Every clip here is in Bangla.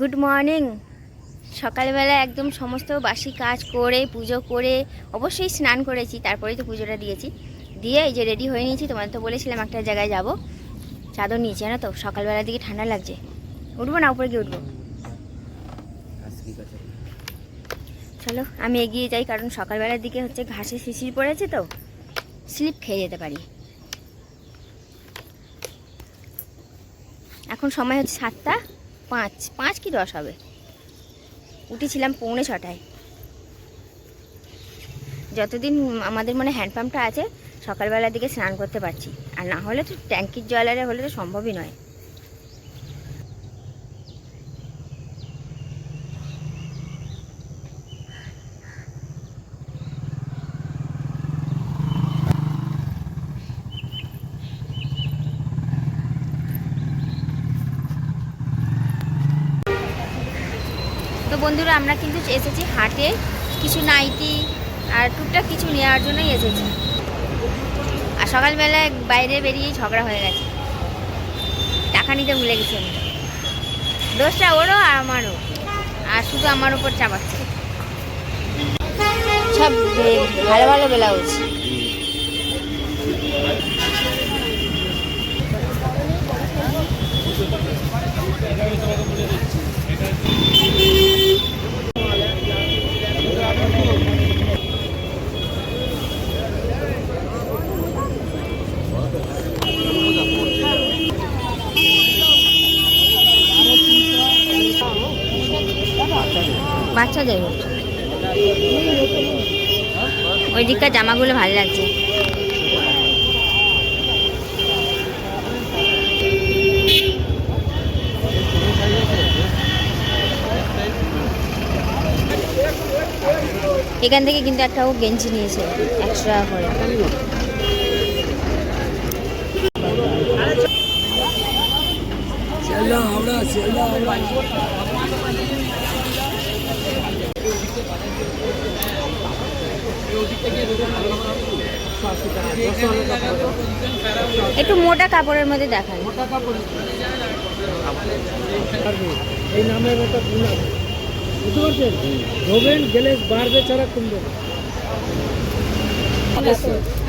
গুড মর্নিং সকালবেলা একদম সমস্ত বাসি কাজ করে, পুজো করে অবশ্যই স্নান করেছি, তারপরেই তো পুজোটা দিয়েছি। দিয়ে এই যে রেডি হয়ে নিয়েছি, তোমাদের তো বলেছিলাম একটা জায়গায় যাব। চাদর নিয়েছি, জানো তো? সকালবেলার দিকে ঠান্ডা লাগছে। উঠবো না, উপরে গিয়ে উঠবো। চলো, আমি এগিয়ে যাই, কারণ সকালবেলার দিকে হচ্ছে ঘাসে শিশির পড়েছে তো। স্লিপ খেয়ে যেতে পারি। এখন সময় হচ্ছে সাতটা। পাঁচ পাঁচ কি দশ হবে? উঠেছিলাম পৌনে ছটায়। যতদিন আমাদের মানে হ্যান্ডপাম্পটা আছে, সকালবেলার দিকে স্নান করতে পারছি। আর না হলে তো ট্যাঙ্কির জল আরে হলে তো সম্ভবই নয়। তো বন্ধুরা, আমরা কিন্তু এসেছি হাটে। কিছু নাইটি আর টুকটাক কিছু নেওয়ার জন্যই এসেছি। আর সকালবেলায় বাইরে বেরিয়েই ঝগড়া হয়ে গেছে। টাকা নিতে ভুলে গেছি আমি। দোষটা ওরও আর আমারও। আর শুধু আমার উপর চাপাচ্ছে। সব ভালো ভালো ব্লাউজ। বাচ্চাদের ওই দিককার জামাগুলো ভালো লাগছে। এখান থেকে কিন্তু একটা ও গেঞ্জি নিয়েছে, একশো টাকা করে। শিয়ালদা একটু মোটা কাপড়ের মধ্যে দেখান। এই নামের একটা গুণ বুঝতে পারছেন ধোবেন গেলে বাড়বে ছাড়া কমবে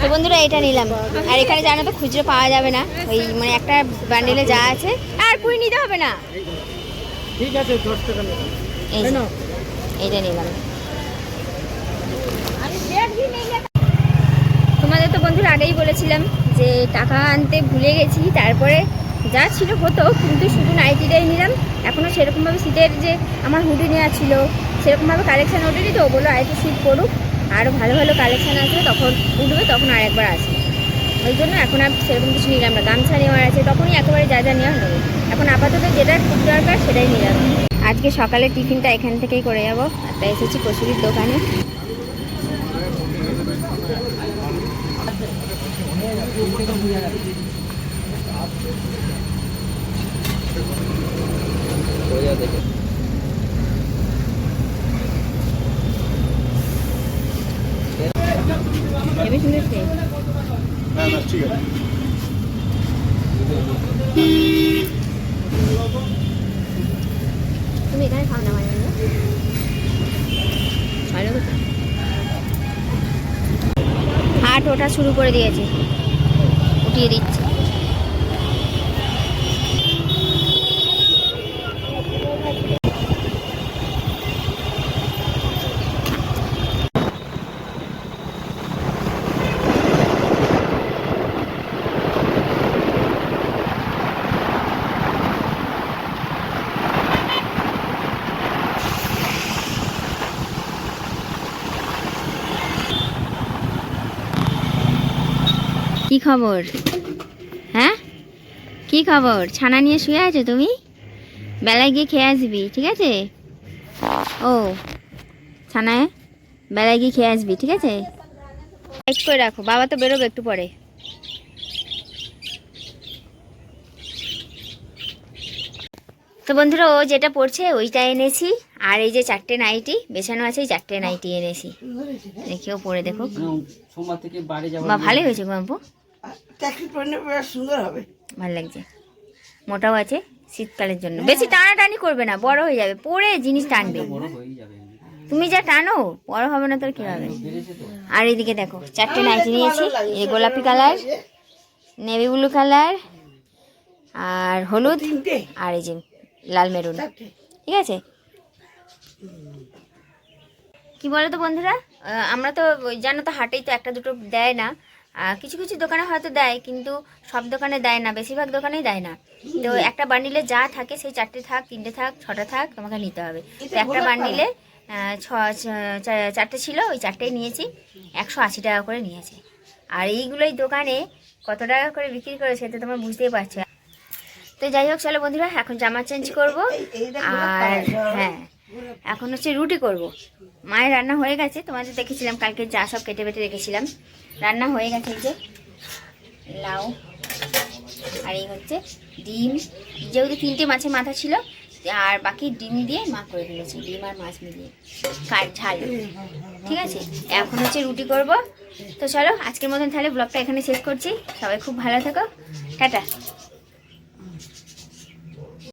তো বন্ধুরা এটা নিলাম। আর এখানে জানো তো খুচরো পাওয়া যাবে না। ওই মানে একটা বান্ডেলে যা আছে আর কুড়ি নিতে হবে না। ঠিক আছে দশ টাকা এইটা নিলাম। তোমাদের তো বন্ধুরা আগেই বলেছিলাম যে টাকা আনতে ভুলে গেছি, তারপরে যা ছিল হতো, কিন্তু শুধু নাইটিটাই নিলাম। এখনও সেরকমভাবে শীতের যে আমার হুডি নেওয়া ছিল, সেরকমভাবে কালেকশান ওঠেনি তো ওগুলো আরেকটু শীত পড়ুক। আরও ভালো ভালো কালেকশান আসবে তখন উঠবে, তখন আরেকবার আসবে। ওই জন্য এখন আর সেরকম কিছু নিলাম না। গামছা নেওয়ার আছে, তখনই একেবারে যা যা নেওয়া নেব এখন আপাতত যেটা খুব দরকার সেটাই নিলাম। আজকে সকালে টিফিনটা এখান থেকেই করে যাব। তাই এসেছি কচুরির দোকানে। সুন্দর খেয়ে। তুমি এখানে খাও না মানে হাট ওঠা শুরু করে দিয়েছে উঠিয়ে দিচ্ছে। কি খবর? হ্যাঁ? কি খবর? ছানা নিয়ে শুয়ে আছো তুমি? বেলায় গিয়ে খেয়ে আসবি ঠিক আছে? ও ছানায় বেলায় গিয়ে খেয়ে আসবি ঠিক আছে? এক করে রাখো বাবা তো বেরোবে একটু পরে। তো বন্ধুরা ও যেটা পড়ছে ওইটা এনেছি আর এই যে চারটে নাইটি বেছানো আছে এই চারটে নাইটি এনেছি। দেখেও পরে দেখো। বা ভালোই হয়েছে গল্প ট্যাক্সি পরে সুন্দর হবে। ভালো লাগছে। মোটাও আছে শীতকালের জন্য। বেশি টানাটানি করবে না বড় হয়ে যাবে পরে জিনিস টানবে। তুমি যা টানো বড় হবে না তোর কি হবে? আর এদিকে দেখো চারটে নাইটি নিয়েছি এই গোলাপি কালার নেভি ব্লু কালার আর হলুদ আর এই যে লাল মেরুন। ঠিক আছে? কি বলো তো বন্ধুরা আমরা তো ওই জানো তো হাটেই তো একটা দুটো দেয় না। কিছু কিছু দোকানে হয়তো দেয় কিন্তু সব দোকানে দেয় না বেশিরভাগ দোকানেই দেয় না। তো একটা বান্ডিলে যা থাকে সেই চারটে থাক তিনটে থাক ছটা থাক তোমাকে নিতে হবে। তো একটা বান্ডিলে ছ চারটে ছিল ওই চারটেই নিয়েছি একশো আশি টাকা করে নিয়েছে। আর এইগুলোই দোকানে কত টাকা করে বিক্রি করে সেটা তোমরা বুঝতেই পারছ। তো যাই হোক চলো বন্ধুরা এখন জামা চেঞ্জ করব। আর হ্যাঁ এখন হচ্ছে রুটি করব। মায়ের রান্না হয়ে গেছে। তোমাদের দেখেছিলাম, কালকে যা সব কেটে বেটে রেখেছিলাম। রান্না হয়ে গেছে যে লাউ আর এই হচ্ছে ডিম। যেহেতু তিনটে মাছের মাথা ছিল, আর বাকি ডিম দিয়ে মা করে ফেলেছি, ডিম আর মাছ মিলিয়ে। কাঠ ঝাল। ঠিক আছে? এখন হচ্ছে রুটি করব। তো চলো, আজকের মতন তাহলে ব্লগটা এখানে শেষ করছি। সবাই খুব ভালো থাকো। টাটা।